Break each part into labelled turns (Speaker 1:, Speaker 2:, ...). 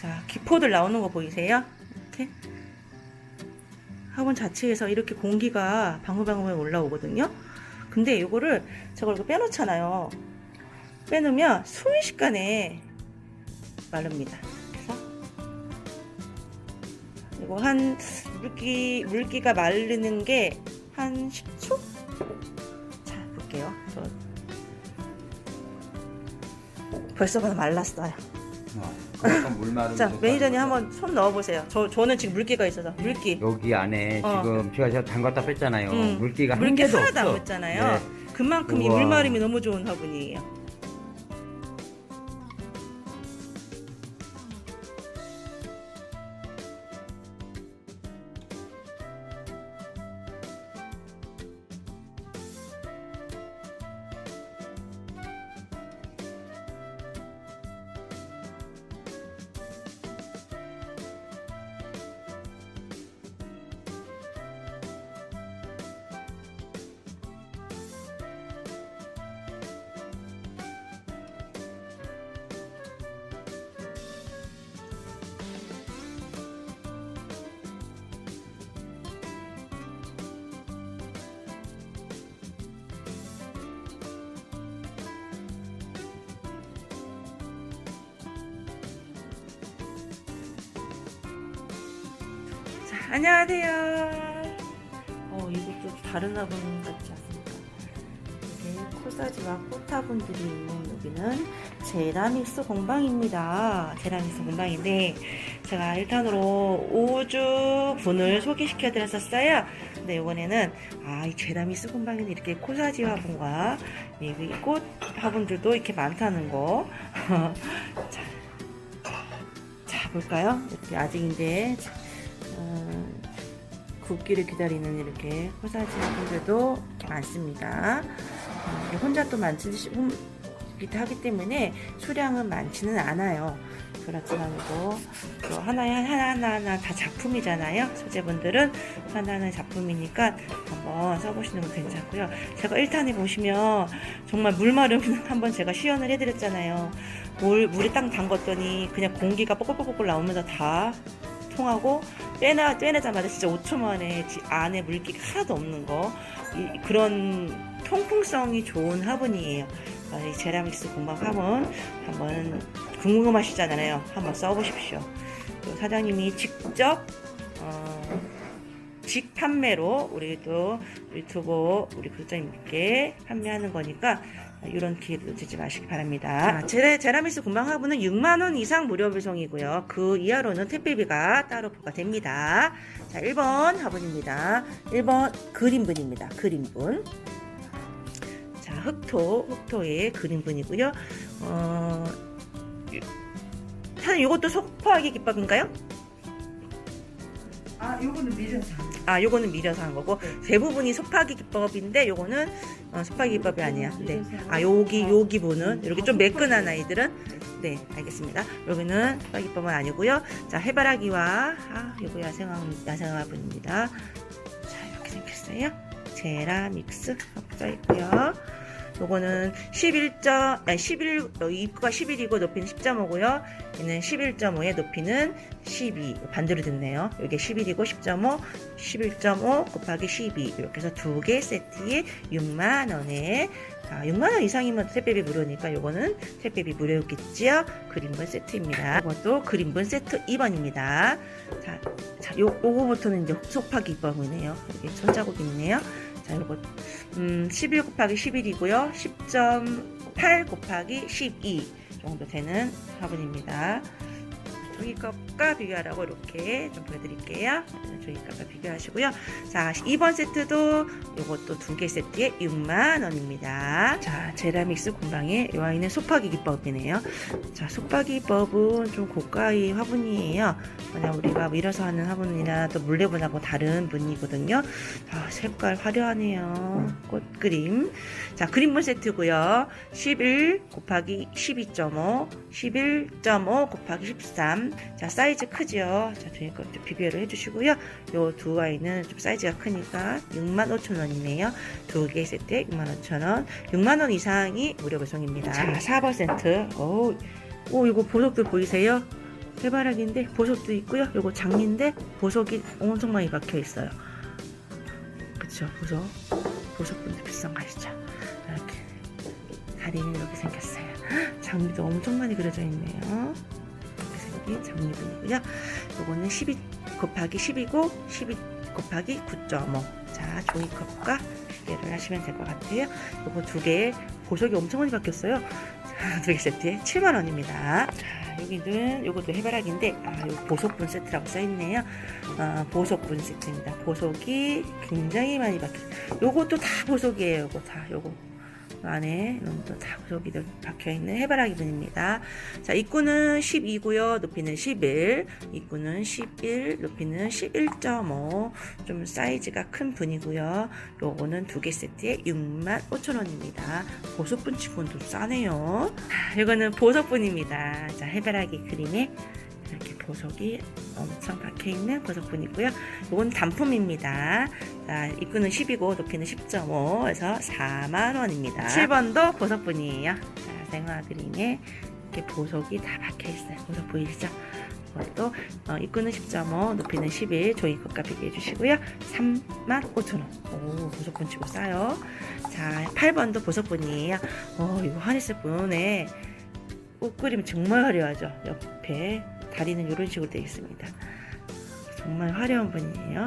Speaker 1: 자, 기포들 나오는 거 보이세요? 이렇게. 화분 자체에서 이렇게 공기가 방울방울 올라오거든요. 근데 이거를 저걸 이렇게 빼놓잖아요. 빼놓으면 순식간에 마릅니다. 그래서 이거 한 물기 물기가 마르는 게 한 10초? 자 볼게요. 저 벌써 가 말랐어요.
Speaker 2: 어, 약간 물 마른
Speaker 1: 자 매니저님 한번 손 넣어보세요. 저 저는 지금 물기가 있어서 물기.
Speaker 2: 여기 안에
Speaker 1: 어.
Speaker 2: 지금 제가 제가 담갔다 뺐잖아요.
Speaker 1: 음,
Speaker 2: 물기가 한
Speaker 1: 물기
Speaker 2: 개도
Speaker 1: 하나도 안
Speaker 2: 없어.
Speaker 1: 묻잖아요.
Speaker 2: 네.
Speaker 1: 그만큼 이
Speaker 2: 우와.
Speaker 1: 물마름이 너무 좋은 화분이에요. 안녕하세요. 어, 이것도 다른 화분 같지 않습니까? 이게 코사지와 꽃화분들이 있는 여기는 제라믹스 공방입니다. 제라믹스 공방인데 제가 1탄으로 우주 분을 소개시켜 드렸었어요. 근데 이번에는 아, 이 제라믹스 공방에는 이렇게 코사지 화분과 꽃 화분들도 이렇게 많다는 거. 자, 자, 볼까요? 이렇게 아직 이제 어, 굽기를 기다리는 이렇게 코사지 분들도 많습니다. 어, 이게 혼자 또 만지기도 하기 때문에 수량은 많지는 않아요. 그렇지만 또, 또 하나에 하나 하나 다 작품이잖아요. 소재분들은 하나하나 작품이니까 한번 써보시는 거 괜찮고요. 제가 1탄에 보시면 정말 물마름 한번 제가 시연을 해드렸잖아요. 물 물에 딱 담갔더니 그냥 공기가 뽀글뽀글 나오면서 다 통하고 빼나 빼내자마자 진짜 5초 만에 지- 안에 물기가 하나도 없는 거 이- 그런 통풍성이 좋은 화분이에요. 아, 이 제라믹스 공방 화분 한번 궁금하시잖아요. 한번 써보십시오. 또 사장님이 직접 어, 직 판매로 우리 또 유튜브 우리 구독자님께 판매하는 거니까 이런 기회도 놓치지 마시기 바랍니다. 자, 제라, 제라미스 군방 화분은 6만원 이상 무료 배송이고요. 그 이하로는 택배비가 따로 부과됩니다. 자, 1번 화분입니다. 1번 그린분입니다. 그린분. 자, 흑토, 흑토의 그린분이고요. 어, 사장님, 이것도 속포하기 기법인가요?
Speaker 3: 아, 요거는 밀려서.
Speaker 1: 아, 요거는 밀려서 한 거고 대부분이 속파기 기법인데 요거는 어, 속파기 기법이 아니야. 네. 아, 여기 여기 보는 이렇게 좀 매끈한 아이들은 네, 알겠습니다. 여기는 속파기 기법은 아니고요. 자, 해바라기와 아, 요거 야생화 야생화분입니다. 자, 이렇게 생겼어요. 제라믹스 써 있고요. 요거는 11점, 아니 11, 어, 입구가 11이고 높이는 10.5고요. 얘는 11.5에 높이는 12. 반대로 됐네요. 이게 11이고 10.5, 11.5 곱하기 12. 이렇게 해서 두 개 세트에 6만원에, 아, 6만원 이상이면 택배비 무료니까 요거는 택배비 무료겠지요? 그림분 세트입니다. 이것도 그림분 세트 2번입니다. 자, 자, 요, 요거부터는 이제 속파기 2번이네요. 여기 손자국이 있네요. 자, 요거, 음, 11 곱하기 11이고요. 10.8 곱하기 12 정도 되는 화분입니다. 종이컵과 비교하라고 이렇게 좀 보여드릴게요. 종이컵과 비교하시고요. 자, 2번 세트도 이것도 두 개 세트에 6만원입니다. 자, 제라믹스 공방의 이 아이는 속파기 기법이네요. 자, 속파기 기법은 좀 고가의 화분이에요. 만약 우리가 밀어서 하는 화분이나 또 물레분하고 다른 분이거든요. 아, 색깔 화려하네요. 꽃 그림. 자, 그림분 세트고요. 11 곱하기 12.5, 11.5 곱하기 13. 자, 사이즈 크죠? 자, 좀 비교를 해주시고요. 요 두 아이는 좀 사이즈가 크니까 65,000원이네요. 두 개 세트에 65,000원. 6만원 이상이 무료 배송입니다. 자, 4% 오, 오, 이거 보석들 보이세요? 해바라기인데 보석도 있고요. 요거 장미인데 보석이 엄청 많이 박혀 있어요. 그쵸 보석 보석분들 비싼 거 아시죠? 이렇게 다리는 이렇게 생겼어요. 장미도 엄청 많이 그려져 있네요. 생긴 장미분이고요. 요거는 12 곱하기 10이고 12 곱하기 9.5. 자 종이컵과 비교를 하시면 될 것 같아요. 요거 두 개에 보석이 엄청 많이 바뀌었어요. 자, 두 개 세트에 7만 원입니다. 자, 여기는 요것도 해바라기인데 아, 요 보석분 세트라고 써 있네요. 아, 보석분 세트입니다. 보석이 굉장히 많이 바뀌었어요. 요것도 다 보석이에요. 요거 다 요거 안에 이런도 다 보석이들 박혀 있는 해바라기 분입니다. 자, 입구는 12고요. 높이는 11. 입구는 11, 높이는 11.5. 좀 사이즈가 큰 분이고요. 요거는 두 개 세트에 6만 5천 원입니다. 보석분 치고는 싸네요. 자, 이거는 보석분입니다. 자, 해바라기 그림에 이렇게 보석이 엄청 박혀 있는 보석분이고요. 이건 단품입니다. 자, 입구는 10이고 높이는 10.5에서 4만 원입니다. 7번도 보석분이에요. 자, 생화 그림에 이렇게 보석이 다 박혀 있어요. 보석 보이시죠? 이것도 어, 입구는 10.5, 높이는 11, 종이컵과 비교해 주시고요. 3만 5천 원. 오, 보석분 치고 싸요. 자, 8번도 보석분이에요. 어, 이거 하니스 분에 옷 그림 정말 화려하죠. 옆에 다리는 이런 식으로 되어 있습니다. 정말 화려한 분이에요.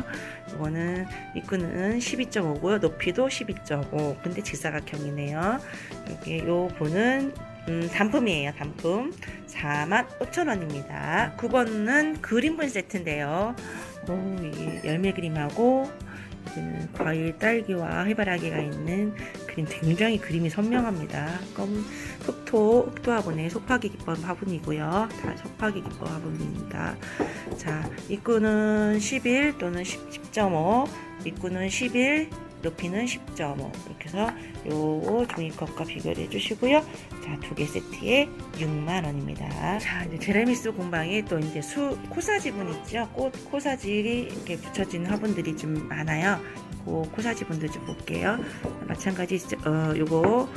Speaker 1: 이거는 입구는 12.5고요. 높이도 12.5. 근데 직사각형이네요. 여기 요 분은 음, 단품이에요. 단품. 4만 5천 원입니다. 9번은 그림분 세트인데요. 오, 열매 그림하고 과일 딸기와 해바라기가 있는 그림 굉장히 그림이 선명합니다. 검 흑토 흑토 화분에 속파기 기법 화분이고요. 다 속파기 기법 화분입니다. 자 입구는 11 또는 10, 10.5 입구는 11 높이는 10.5 이렇게 해서 요 종이컵과 비교를 해주시고요. 자, 두 개 세트에 6만 원입니다. 자, 이제 제레미스 공방에 또 이제 수 코사지분 있죠? 꽃 코사지 이렇게 붙여진 화분들이 좀 많아요. 그 코사지분들 좀 볼게요. 마찬가지 어 요거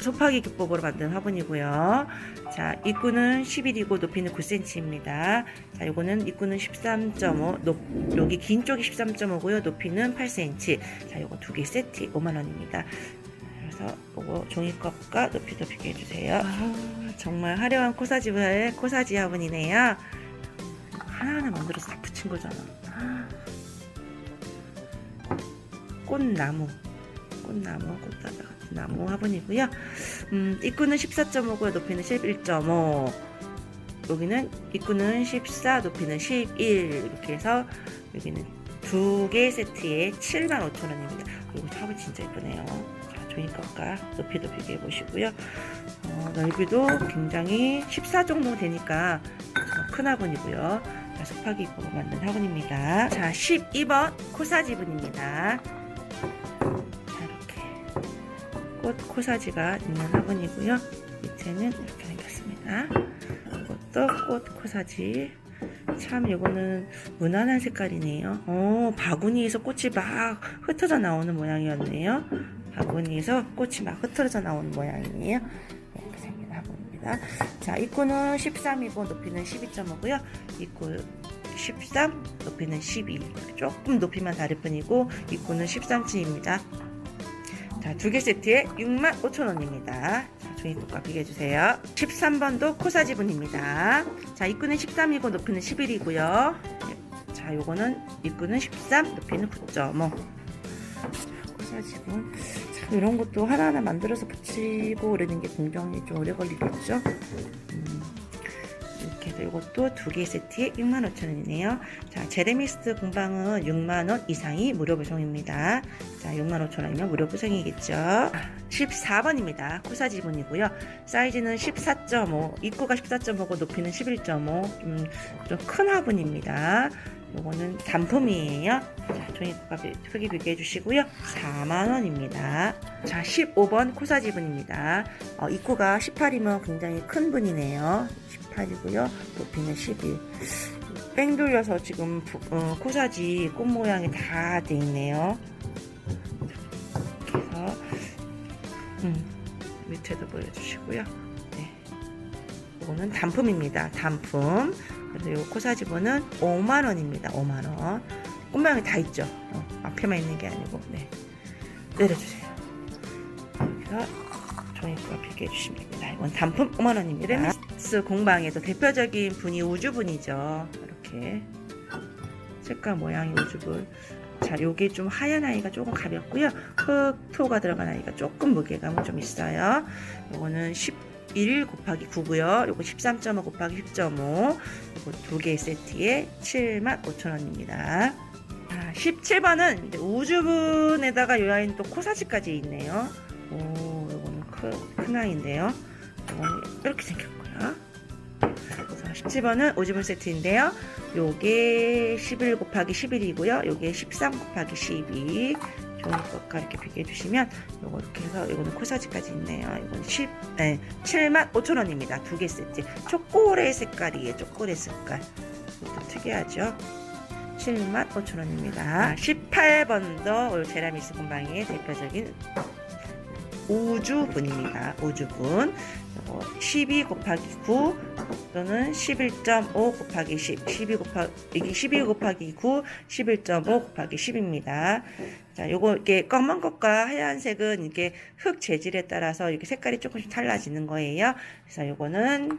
Speaker 1: 소파기 기법으로 만든 화분이고요. 자, 입구는 11이고 높이는 9cm입니다. 자, 요거는 입구는 13.5, 높, 여기 긴 쪽이 13.5고요. 높이는 8cm. 자, 요거 두 개 세트 5만 원입니다. 그래서 요거 종이컵과 높이도 비교해 주세요. 아, 정말 화려한 코사지의 코사지 화분이네요. 하나하나 만들어서 다 붙인 거잖아. 꽃나무. 꽃나무, 꽃다발 같은 나무 화분이고요. 음, 입구는 14.5고요. 높이는 11.5. 여기는 입구는 14, 높이는 11 이렇게 해서 여기는 두 개 세트에 75,000원입니다. 이거 화분 진짜 예쁘네요. 자, 종이컵과 높이도 비교해 보시고요. 어, 넓이도 굉장히 14 정도 되니까 정말 큰 화분이고요. 자, 소파기 입구로 만든 화분입니다. 자, 12번 코사지분입니다. 꽃 코사지가 있는 화분이고요. 밑에는 이렇게 생겼습니다. 이것도 꽃 코사지. 참 이거는 무난한 색깔이네요. 어, 바구니에서 꽃이 막 흩어져 나오는 모양이었네요. 바구니에서 꽃이 막 흩어져 나오는 모양이에요. 이렇게 생긴 화분입니다. 자, 입구는 13이고 높이는 12.5고요. 입구 13, 높이는 12. 조금 높이만 다를 뿐이고 입구는 13층입니다. 자, 두 개 세트에 6만 5천 원입니다. 자, 종이컵과 비교해주세요. 13번도 코사 지분입니다. 자, 입구는 13이고 높이는 11이고요. 자, 요거는 입구는 13, 높이는 9.5. 코사 지분. 참, 이런 것도 하나하나 만들어서 붙이고 그러는 게 굉장히 좀 오래 걸리겠죠? 음, 해서 이것도 두 개 세트에 6만 5천 원이네요. 자, 제레미스트 공방은 6만 원 이상이 무료 배송입니다. 자, 6만 5천 원이면 무료 배송이겠죠. 14번입니다. 코사 지분이고요. 사이즈는 14.5, 입구가 14.5고 높이는 11.5, 좀, 좀 큰 화분입니다. 요거는 단품이에요. 자, 종이컵과 비- 크기 비교해 주시고요. 4만 원입니다. 자, 15번 코사 지분입니다. 어, 입구가 18이면 굉장히 큰 분이네요. 18이고요. 높이는 11. 뺑 돌려서 지금 부- 어, 코사지 꽃 모양이 다 돼 있네요. 이렇게 해서 음, 밑에도 보여주시고요. 네. 이거는 단품입니다. 단품. 그래서 요 코사지보는 5만 원입니다. 5만 원. 꽃 모양이 다 있죠. 어, 앞에만 있는 게 아니고. 네. 내려주세요. 그래서 종이컵 비교해 주시면 됩니다. 이건 단품 5만 원입니다. 레미스 공방에서 대표적인 분이 우주분이죠. 이렇게 색깔 모양이 우주분. 자, 요게 좀 하얀 아이가 조금 가볍고요. 흑토가 들어간 아이가 조금 무게감은 좀 있어요. 요거는 11 곱하기 9고요. 요거 13.5 곱하기 10.5. 요거 두개 세트에 75,000원입니다. 자, 17번은 이제 우주분에다가 요 아이는 또 코사지까지 있네요. 오, 요거는 큰, 큰 아이인데요. 이렇게. 그래서 17번은 우주분 세트인데요. 요게 11 곱하기 11이고요. 요게 13 곱하기 12. 종이컵과 이렇게 비교해 주시면 요거 이렇게 해서 요거는 코사지까지 있네요. 이건 10, 네, 7만 5천 원입니다. 두 개 세트. 초콜릿 색깔이에요. 초콜릿 색깔. 이것도 특이하죠. 7만 5천 원입니다. 18번도 제라미스 공방의 대표적인 우주분입니다. 우주분. 요거 12 곱하기 9 또는 11.5 곱하기 10, 12 곱하기 이게 12 곱하기 9, 11.5 곱하기 10입니다. 자, 요거 이렇게 검은 것과 하얀색은 이게 흙 재질에 따라서 이렇게 색깔이 조금씩 달라지는 거예요. 그래서 요거는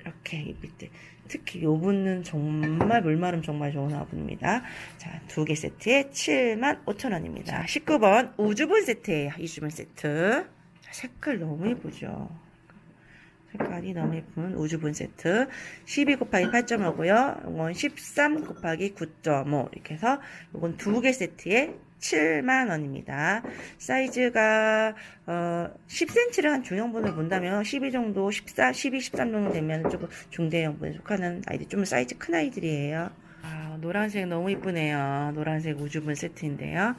Speaker 1: 이렇게 이 밑에 특히 요 분은 정말 물마름 정말 좋은 화분입니다. 자, 두 개 세트에 7만 5천 원입니다. 19번 우주분 세트예요. 이주분 세트. 자, 색깔 너무 예쁘죠. 색깔이 너무 예쁜 우주분 세트 12 곱하기 8.5고요 이건 13 곱하기 9.5 이렇게 해서 이건 두 개 세트에 7만원입니다. 사이즈가 어, 10cm를 한 중형분을 본다면 12 정도 14, 12, 13 정도 되면 조금 중대형분에 속하는 아이들 좀 사이즈 큰 아이들이에요. 아, 노란색 너무 이쁘네요. 노란색 우주분 세트인데요.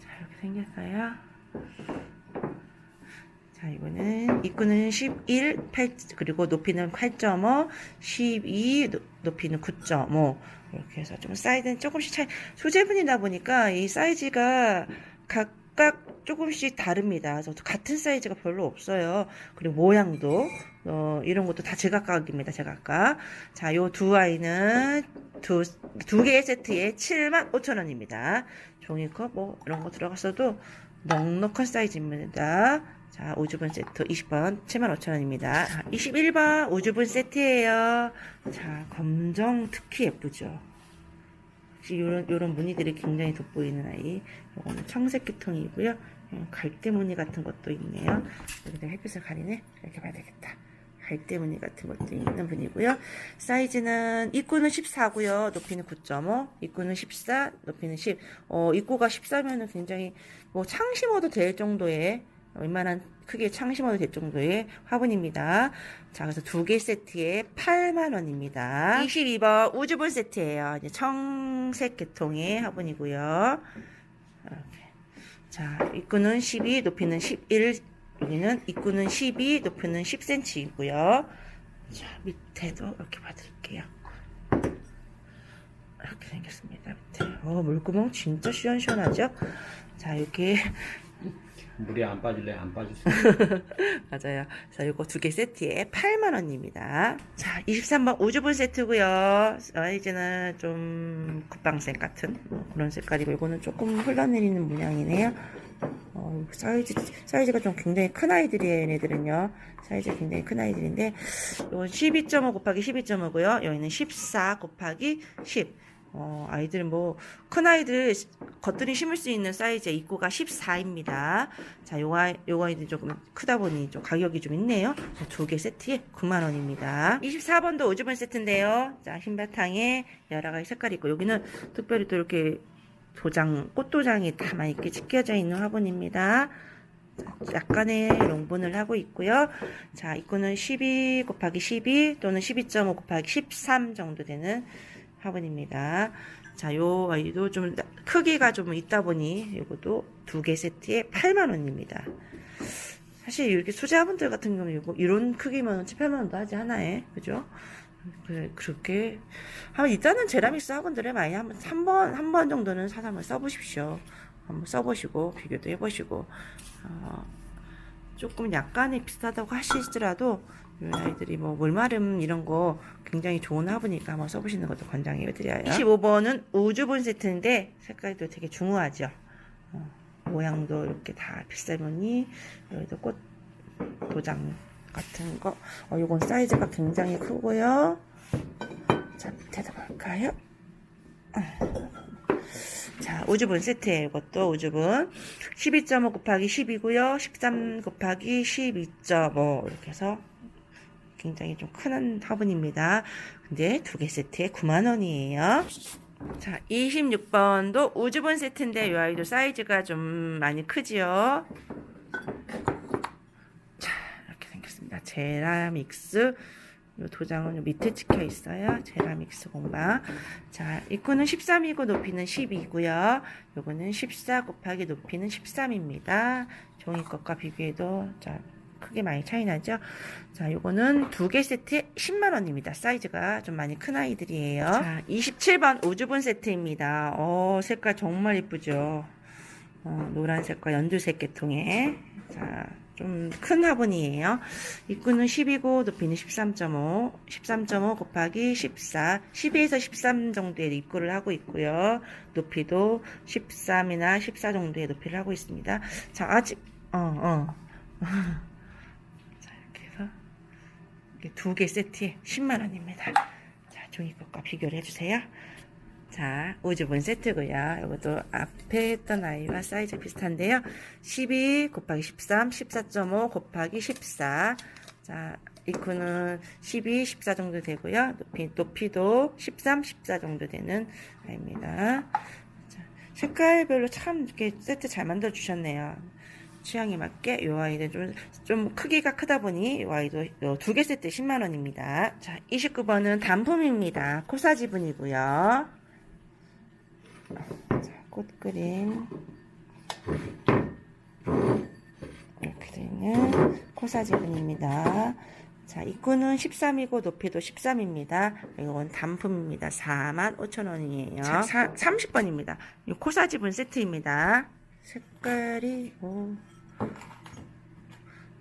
Speaker 1: 자 이렇게 생겼어요 자, 이거는 입구는 11, 8, 그리고 높이는 8.5, 12, 노- 높이는 9.5. 이렇게 해서 좀 사이즈는 조금씩 차이, 소재분이다 보니까 이 사이즈가 각각 조금씩 다릅니다. 그래서 같은 사이즈가 별로 없어요. 그리고 모양도, 어, 이런 것도 다 제각각입니다. 제각각. 자, 요 두 아이는 두, 두 개의 세트에 7만 5천 원입니다. 종이컵, 뭐, 이런 거 들어갔어도 넉넉한 사이즈입니다. 자, 우주분 세트 20번 75,000원입니다. 21번 우주분 세트예요. 자, 검정 특히 예쁘죠. 역시 요런, 요런 무늬들이 굉장히 돋보이는 아이. 요거는 청색 계통이고요. 음, 갈대 무늬 같은 것도 있네요. 여기다 햇빛을 가리네. 이렇게 봐야 되겠다. 갈대 무늬 같은 것도 있는 분이고요. 사이즈는 입구는 14고요. 높이는 9.5. 입구는 14, 높이는 10. 어, 입구가 14면은 굉장히 뭐 창 심어도 될 정도의 웬만한 크게 창 심어도 될 정도의 화분입니다. 자, 그래서 두 개 세트에 8만원입니다. 22번 우주분 세트예요. 이제 청색 계통의 화분이고요. 이렇게. 자, 입구는 12, 높이는 11, 여기는 입구는 12, 높이는 10cm이고요. 자, 밑에도 이렇게 봐드릴게요. 이렇게 생겼습니다. 밑에. 어, 물구멍 진짜 시원시원하죠? 자, 이렇게
Speaker 2: 물이 안 빠질래? 안 빠질 수
Speaker 1: 맞아요. 그래서 이거 두 개 세트에 8만 원입니다. 자, 23번 우주분 세트고요. 사이즈는 좀 국방색 같은 뭐 그런 색깔이고 이거는 조금 흘러내리는 모양이네요. 어, 사이즈 사이즈가 좀 굉장히 큰 아이들이에요. 얘네들은요. 사이즈 가 굉장히 큰 아이들인데 이건 12.5 곱하기 12.5고요. 여기는 14 곱하기 10. 어, 아이들 뭐, 큰 아이들 겉들이 심을 수 있는 사이즈의 입구가 14입니다. 자, 요, 아이, 요 아이들 조금 크다 보니 좀 가격이 좀 있네요. 두 개 세트에 9만원입니다. 24번도 우주분 세트인데요. 자, 흰 바탕에 여러 가지 색깔이 있고, 여기는 특별히 또 이렇게 도장, 꽃도장이 다 많이 이렇게 찍혀져 있는 화분입니다. 자, 약간의 용분을 하고 있고요. 자, 입구는 12 곱하기 12 또는 12.5 곱하기 13 정도 되는 화분입니다. 자, 요 아이도 좀 크기가 좀 있다 보니 이것도 두 개 세트에 8만 원입니다. 사실 이렇게 소재 화분들 같은 경우는 이거 이런 크기면 7, 8만 원도 하지 하나에 그죠? 그래, 그렇게 한번 일단은 제라믹스 학원들을 많이 한번 한번 한 번 정도는 사서 한번 써보십시오. 한번 써보시고 비교도 해보시고 어, 조금 약간의 비슷하다고 하시더라도 이 아이들이 뭐 물마름 이런 거 굉장히 좋은 화분이니까 한번 써보시는 것도 권장해 드려요. 25번은 우주분 세트인데 색깔도 되게 중후하죠. 어, 모양도 이렇게 다 필사무늬 여기도 꽃 도장 같은 거. 어, 요건 사이즈가 굉장히 크고요. 자 밑에도 볼까요? 자, 우주분 세트예요. 이것도 우주분. 12.5 곱하기 10이고요. 13 곱하기 12.5 이렇게 해서 굉장히 좀 큰 화분입니다. 근데 두 개 세트에 9만 원이에요. 자, 26번도 우주분 세트인데 이 아이도 사이즈가 좀 많이 크지요. 자, 이렇게 생겼습니다. 제라믹스 이 도장은 요 밑에 찍혀 있어요. 제라믹스 공방. 자, 입구는 13이고 높이는 10이고요. 요거는 14 곱하기 높이는 13입니다. 종이 것과 비교해도 자, 크게 많이 차이 나죠? 자, 요거는 두 개 세트에 10만 원입니다. 사이즈가 좀 많이 큰 아이들이에요. 자, 27번 우주분 세트입니다. 어, 색깔 정말 이쁘죠? 어, 노란색과 연두색 계통의 자, 좀 큰 화분이에요. 입구는 10이고 높이는 13.5, 13.5 곱하기 14, 12에서 13 정도의 입구를 하고 있고요. 높이도 13이나 14 정도의 높이를 하고 있습니다. 자, 아직 어, 어. 해서 두개 세트에 10만 원입니다. 자, 종이 것과 비교를 해주세요. 자, 우주분 세트고요. 이것도 앞에 했던 아이와 사이즈 비슷한데요. 12 곱하기 13, 14.5 곱하기 14. 자, 입구는 12, 14 정도 되고요. 높이, 높이도 13, 14 정도 되는 아이입니다. 자, 색깔별로 참 이렇게 세트 잘 만들어 주셨네요. 취향에 맞게 이 아이는 좀, 좀 크기가 크다 보니 이 아이도 두 개 세트 10만원입니다. 자, 29번은 단품입니다. 코사 지분이고요. 자, 꽃그림 이렇게 되는 코사 지분입니다. 자, 입구는 13이고 높이도 13입니다. 이건 단품입니다. 45,000원이에요. 자, 30번입니다. 이 코사지분 세트입니다. 색깔이 오.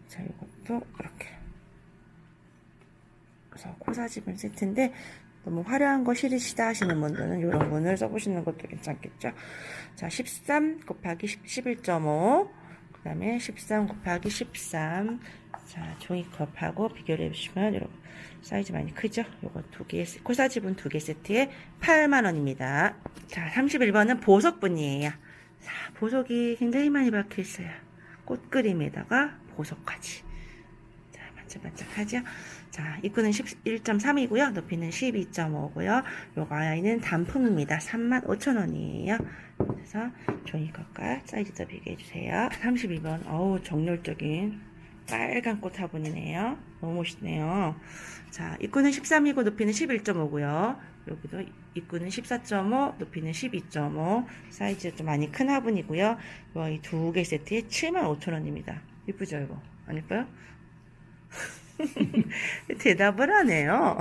Speaker 1: 자, 이것도 이렇게 그래서 코사지분 세트인데 너무 화려한 거 싫으시다 하시는 분들은 이런 분을 써보시는 것도 괜찮겠죠. 자, 13 곱하기 11.5. 그 다음에 13 곱하기 13. 자, 종이컵하고 비교를 해보시면 이렇게 사이즈 많이 크죠? 요거 두 개, 코사지분 두 개 세트에 8만원입니다. 자, 31번은 보석분이에요. 자, 보석이 굉장히 많이 박혀 있어요. 꽃그림에다가 보석까지. 자, 반짝반짝하죠? 자, 입구는 11.3이고요. 높이는 12.5고요. 요거 아이는 단품입니다. 35,000원이에요. 그래서 종이컵과 사이즈도 비교해주세요. 32번, 어우, 정열적인 빨간 꽃 화분이네요. 너무 멋있네요. 자, 입구는 13이고 높이는 11.5고요. 여기도 입구는 14.5, 높이는 12.5. 사이즈 좀 많이 큰 화분이고요. 이 두 개 세트에 75,000원입니다. 이쁘죠, 이거? 안 이뻐요? 대답을 하네요.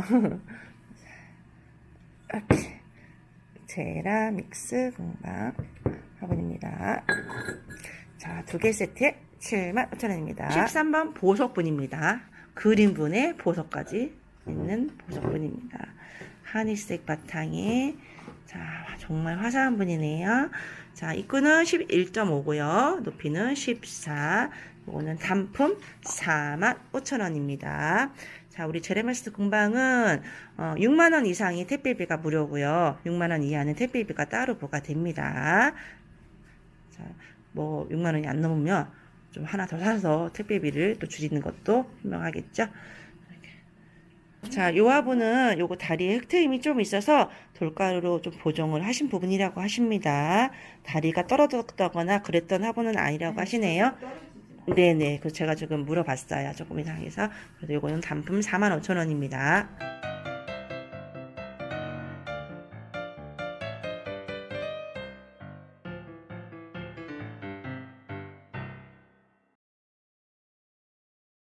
Speaker 1: 제라믹스 공방 화분입니다. 자, 두 개 세트에 75,000원입니다. 13번 보석분입니다. 그린분에 보석까지 있는 보석분입니다. 하늘색 바탕에 자, 정말 화사한 분이네요. 자, 입구는 11.5고요. 높이는 14. 이거는 단품 45,000원입니다. 자, 우리 제레메스 공방은 어, 6만 원 이상이 택배비가 무료고요. 6만 원 이하는 택배비가 따로 부과됩니다. 자, 뭐 6만 원이 안 넘으면 좀 하나 더 사서 택배비를 또 줄이는 것도 현명하겠죠. 자, 요 화분은 요거 다리에 흙트임이 좀 있어서 돌가루로 좀 보정을 하신 부분이라고 하십니다. 다리가 떨어졌다거나 그랬던 화분은 아니라고 하시네요. 네네. 그 제가 지금 물어봤어요. 조금 이상해서. 그래서 요거는 단품 45,000원입니다.